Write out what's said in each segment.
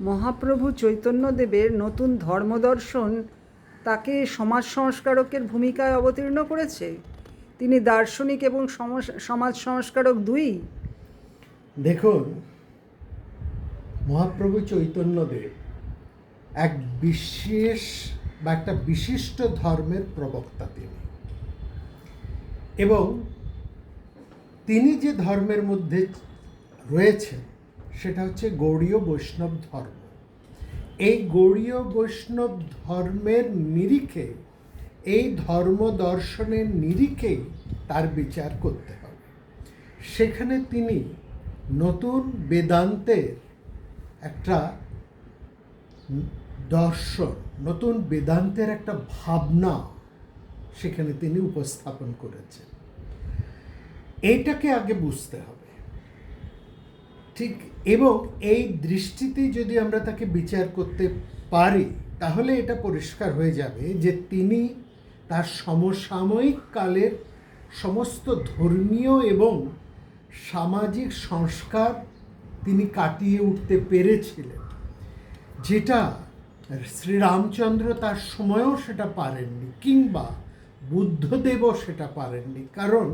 মহাপ্রভু চৈতন্যদেবের নতুন ধর্মদর্শন তাকে সমাজ সংস্কারকের ভূমিকায় অবতীর্ণ করেছে। তিনি দার্শনিক এবং সমাজ সংস্কারক দুই। দেখুন, মহাপ্রভু চৈতন্যদেব এক বিশেষ বা একটা বিশিষ্ট ধর্মের প্রবক্তা তিনি। এবং তিনি যে ধর্মের মধ্যে রয়েছেন সেটা হচ্ছে গৌড়ীয় বৈষ্ণব ধর্ম। এই গৌড়ীয় বৈষ্ণব ধর্মের নিরিখে, এই ধর্ম দর্শনের নিরিখেই তার বিচার করতে হবে। সেখানে তিনি নতুন বেদান্তের একটা দর্শন, নতুন বেদান্তের একটা ভাবনা সেখানে তিনি উপস্থাপন করেছেন। এইটাকে আগে বুঝতে হবে। ঠিক, এবং এই দৃষ্টিতে যদি আমরা তাকে বিচার করতে পারি, তাহলে এটা পরিষ্কার হয়ে যাবে যে তিনি তার সমসাময়িক কালের সমস্ত ধর্মীয় এবং সামাজিক সংস্কার তিনি কাটিয়ে উঠতে পেরেছিলেন, যেটা শ্রীরামচন্দ্র তার সময়ও সেটা পারেননি কিংবা বুদ্ধদেবও সেটা পারেননি। কারণ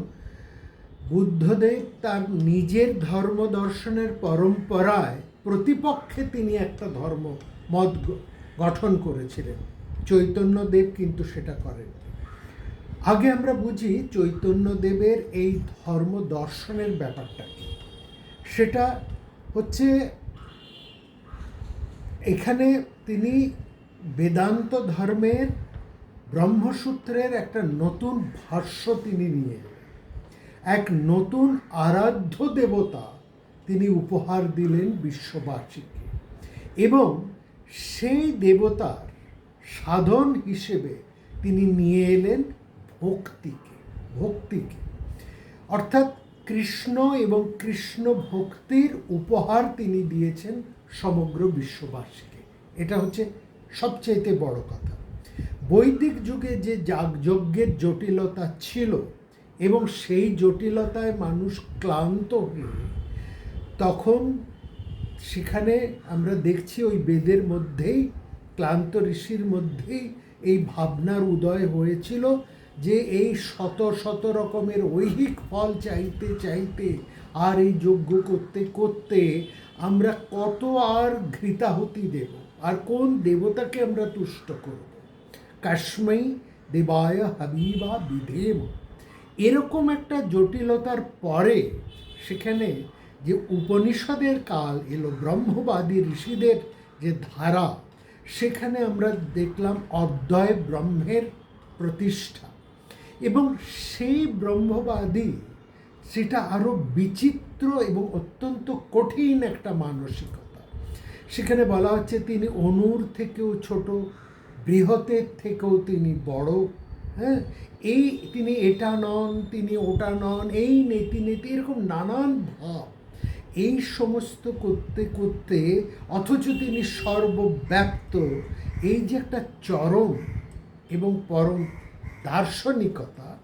বুদ্ধদেব তার নিজের ধর্ম দর্শনের পরম্পরায় প্রতিপক্ষে তিনি একটা ধর্ম মত গঠন করেছিলেন চৈতন্যদেব কিন্তু সেটা করেন আগে আমরা বুঝি চৈতন্যদেবের এই ধর্ম দর্শনের ব্যাপারটা কি সেটা হচ্ছে এখানে তিনি বেদান্ত ধর্মের ব্রহ্মসূত্রের একটা নতুন ভাষ্য তিনি নিয়ে। এক নতুন আরাধ্য দেবতা তিনি উপহার দিলেন বিশ্ববাসীকে এবং সেই দেবতার সাধন হিসেবে তিনি নিয়ে এলেন ভক্তিকে ভক্তিকে। অর্থাৎ কৃষ্ণ এবং কৃষ্ণ ভক্তির উপহার তিনি দিয়েছেন সমগ্র বিশ্ববাসীকে এটা হচ্ছে সবচাইতে বড় কথা। বৈদিক যুগে যে যাগযজ্ঞের জটিলতা ছিল এবং সেই জটিলতায় মানুষ ক্লান্ত হয়ে তখন সেখানে আমরা দেখছি ওই বেদের মধ্যেই, ক্লান্ত ঋষির মধ্যেই এই ভাবনার উদয় হয়েছিল যে এই শত শত রকমের ঐহিক ফল চাইতে চাইতে আর এই যজ্ঞ করতে করতে আমরা কত আর ঘৃতাহুতি দেব, আর কোন দেবতাকে আমরা তুষ্ট করব? কাশ্মী দেবায় হাবিবা বিধেম। এরকম একটা জটিলতার পরে সেখানে যে উপনিষদের কাল এলো, ব্রহ্মবাদী ঋষিদের যে ধারা, সেখানে আমরা দেখলাম অদ্বয় ব্রহ্মের প্রতিষ্ঠা। এবং সেই ব্রহ্মবাদী, সেটা আরও বিচিত্র এবং অত্যন্ত কঠিন একটা মানসিকতা। সেখানে বলা হচ্ছে, তিনি অনুর থেকেও ছোট, বৃহতের থেকেও তিনি বড় হ্যাঁ? এই তিনি এটা নন, তিনি ওটা নন, এই নেতি নেতি, এরকম নানান ভাব। এই সমস্ত করতে করতে, অথচ তিনি সর্বব্যাপ্ত। এই যে একটা চরম এবং পরম দার্শনিকতা,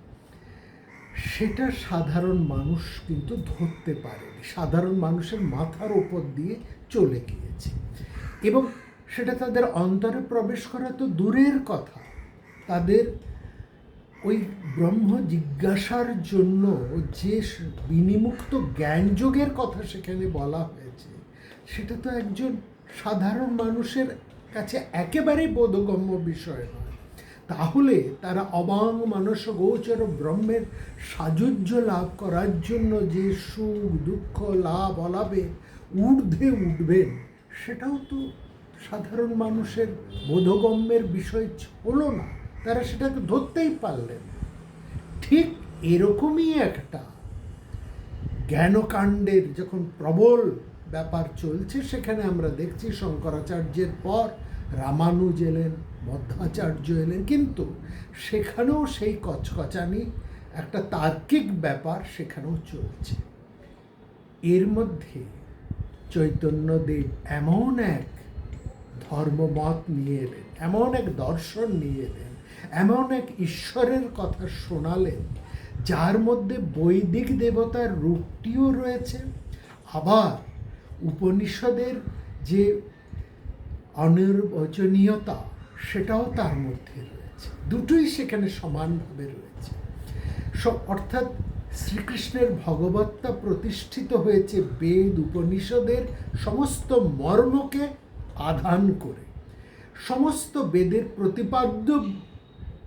সেটা সাধারণ মানুষ কিন্তু ধরতে পারেনি। সাধারণ মানুষের মাথার ওপর দিয়ে চলে গিয়েছে। এবং সেটা তাদের অন্তরে প্রবেশ করা তো দূরের কথা। তাদের ওই ব্রহ্ম জিজ্ঞাসার জন্য যে বিনিমুক্ত জ্ঞানযোগের কথা সেখানে বলা হয়েছে, সেটা তো একজন সাধারণ মানুষের কাছে একেবারেই বোধগম্য বিষয় নয়। তাহলে তারা অবাং মানস গোচর ব্রহ্মের সাযুজ্য লাভ করার জন্য যে সুখ, দুঃখ, লাভ অলাভে ঊর্ধ্বে উঠবেন, সেটাও তো সাধারণ মানুষের বোধগম্যের বিষয় হলো না। তারা সেটাকে ধরতেই পারলেন ঠিক এরকমই একটা জ্ঞানকাণ্ডের যখন প্রবল ব্যাপার চলছে, সেখানে আমরা দেখছি শঙ্করাচার্যের পর রামানুজ এলেন মধ্বাচার্য এলেন, কিন্তু সেখানেও সেই কচকচানি, একটা তার্কিক ব্যাপার সেখানেও চলছে। এর মধ্যে চৈতন্যদেব এমন এক ধর্মমত নিয়ে এলেন, এমন এক দর্শন নিয়ে এলেন এমন এক ঈশ্বরের কথা শোনালেন, যার মধ্যে বৈদিক দেবতার রূপটিও রয়েছে। আবার উপনিষদের যে অনির্বচনীয়তা, সেটাও তার মধ্যে রয়েছে। দুটোই সেখানে সমানভাবে রয়েছে। অর্থাৎ শ্রীকৃষ্ণের ভগবত্তা প্রতিষ্ঠিত হয়েছে বেদ উপনিষদের সমস্ত মর্মকে আধান করে। সমস্ত বেদের প্রতিপাদ্য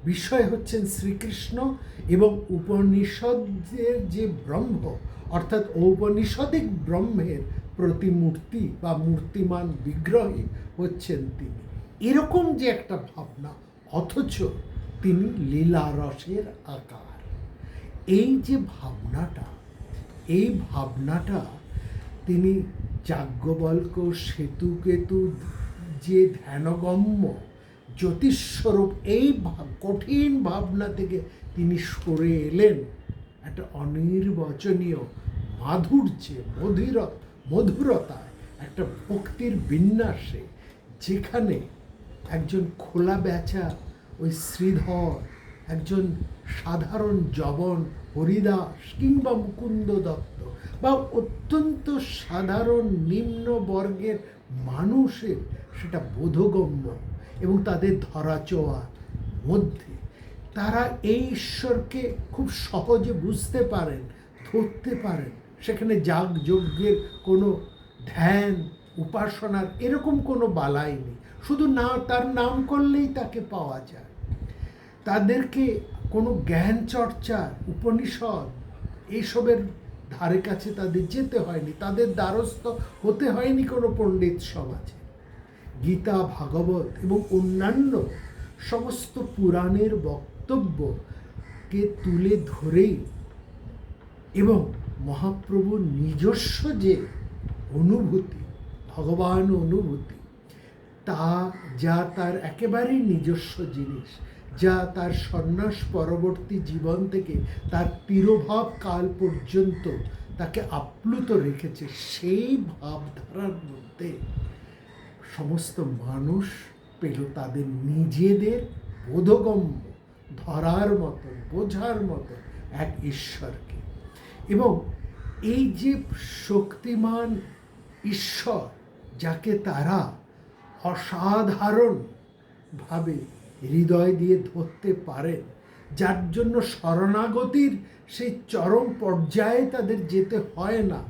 বিষয় হচ্ছেন শ্রীকৃষ্ণ এবং উপনিষদের যে ব্রহ্ম, অর্থাৎ ঔপনিষদিক ব্রহ্মের প্রতিমূর্তি বা মূর্তিমান বিগ্রহী হচ্ছেন তিনি। এরকম যে একটা ভাবনা, অথচ তিনি লীলারসের আকার। এই যে ভাবনাটা, এই ভাবনাটা তিনি যাজ্ঞবল্ক সেতুকেতু, যে ধ্যানগম্য জ্যোতিস্বরূপ এই কঠিন ভাবনা থেকে তিনি সরে এলেন। একটা অনির্বচনীয় মাধুর্যে, মধুর, মধুরতায়, একটা ভক্তির বিন্যাসে, যেখানে একজন খোলা বেচা ওই শ্রীধর, একজন সাধারণ জবন, হরিদাস কিংবা মুকুন্দ দত্ত বা অত্যন্ত সাধারণ নিম্ন বর্গের মানুষের সেটা বোধগম্য এবং তাদের ধরাচোয়া মধ্যে। তারা এই ঈশ্বরকে খুব সহজে বুঝতে পারেন, ধরতে পারেন। সেখানে যাগ যজ্ঞের কোনো ধ্যান, উপাসনার এরকম কোনো বালাই নেই। শুধু না, তার নাম করলেই তাকে পাওয়া যায়। তাদেরকে কোনো জ্ঞান চর্চা, উপনিষদ এইসবের ধারে কাছে তাদের যেতে হয়নি। তাদের দ্বারস্থ হতে হয়নি কোনো পণ্ডিত সমাজে। গীতা, ভাগবত এবং অন্যান্য সমস্ত পুরাণের বক্তব্যকে তুলে ধরেই এবং মহাপ্রভুর নিজস্ব যে অনুভূতি, ভগবান অনুভূতি, তা যা তার একেবারেই নিজস্ব জিনিস, যা তার সন্ন্যাস পরবর্তী জীবন থেকে তার তিরোভাব কাল পর্যন্ত তাকে আপ্লুত রেখেছে সেই ভাবধারার মধ্যে। সমস্ত মানুষ পেল তাদের নিজেদের বোধগম্য, ধরার মতো বোঝার মতো এক ঈশ্বরকে। এবং এই যে শক্তিমান ঈশ্বর, যাকে তারা অসাধারণভাবে হৃদয় দিয়ে ধরতে পারেন, যার জন্য শরণাগতির সেই চরম পর্যায়ে তাদের যেতে হয় না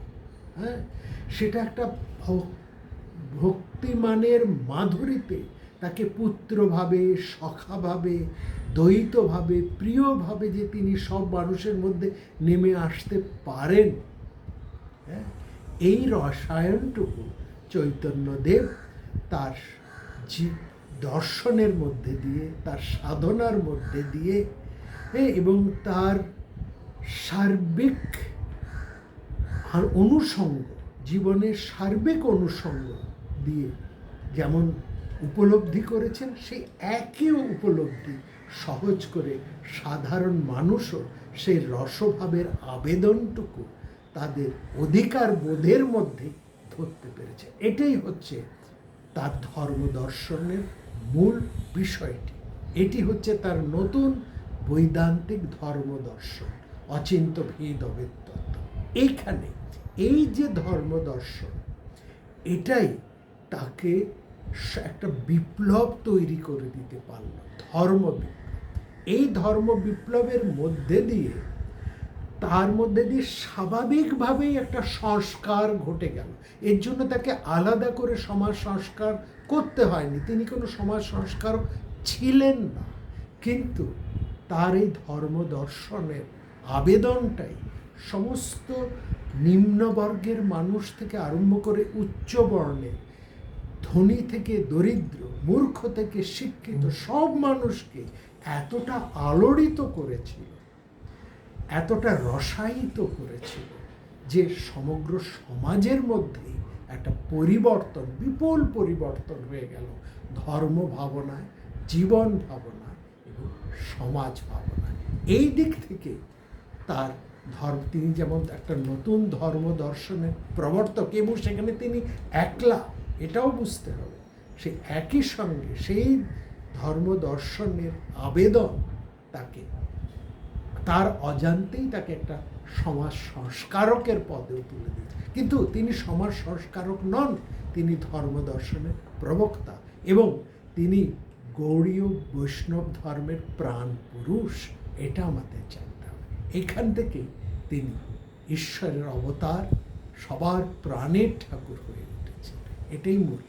হ্যাঁ? সেটা একটা ভ- ভক্তিমানের মাধুরীতে তাকে পুত্রভাবে সখাভাবে দ্বৈতভাবে প্রিয়ভাবে যে তিনি সব মানুষের মধ্যে নেমে আসতে পারেন হ্যাঁ? এই রসায়নটুকু চৈতন্যদেব তার দর্শনের মধ্যে দিয়ে তার সাধনার মধ্যে দিয়ে হ্যাঁ, এবং তার সার্বিক আর অনুষঙ্গ জীবনের সার্বিক অনুষঙ্গ দিয়ে যেমন উপলব্ধি করেছেন, সেই একই উপলব্ধি সহজ করে সাধারণ মানুষও সেই রসভাবের আবেদনটুকু তাদের অধিকার বোধের মধ্যে ধরতে পেরেছে। এটাই হচ্ছে তার ধর্ম দর্শনের মূল বিষয়টি। এটি হচ্ছে তার নতুন বৈদান্তিক ধর্ম দর্শন, অচিন্ত ভেদ অভেদ তত্ত্ব। এইখানে এই যে ধর্ম দর্শন, এটাই তাকে একটা বিপ্লব তৈরি করে দিতে পারল, ধর্ম এই ধর্ম বিপ্লবের মধ্যে দিয়ে, তার মধ্যে দিয়ে স্বাভাবিকভাবেই একটা সংস্কার ঘটে গেল। এর জন্য তাকে আলাদা করে সমাজ সংস্কার করতে হয়নি। তিনি কোনো সমাজ সংস্কারক ছিলেন না। কিন্তু তার এই ধর্ম দর্শনের আবেদনটাই সমস্ত নিম্নবর্গের মানুষ থেকে আরম্ভ করে উচ্চ বর্ণের ধনী থেকে দরিদ্র, মূর্খ থেকে শিক্ষিত, সব মানুষকে এতটা আলোড়িত করেছিল, এতটা রসায়িত করেছিল যে সমগ্র সমাজের মধ্যেই একটা পরিবর্তন, বিপুল পরিবর্তন হয়ে গেল। ধর্ম ভাবনায়, জীবন ভাবনায় এবং সমাজ ভাবনায়। এই দিক থেকে তার ধর্ম, তিনি যেমন একটা নতুন ধর্ম দর্শনের প্রবর্তক, এবং সেখানে তিনি একলা এটাও বুঝতে হবে। সে একই সঙ্গে সেই ধর্ম দর্শনের আবেদন তাকে, তার অজান্তেই তাকে একটা সমাজ সংস্কারকের পদেও তুলে দিয়েছে। কিন্তু তিনি সমাজ সংস্কারক নন, তিনি ধর্ম দর্শনের প্রবক্তা এবং তিনি গৌড়ীয় বৈষ্ণব ধর্মের প্রাণ পুরুষ, এটা আমাদের জানতে হবে। এখান থেকে তিনি ঈশ্বরের অবতার, সবার প্রাণের ঠাকুর হয়ে এটাই মূল।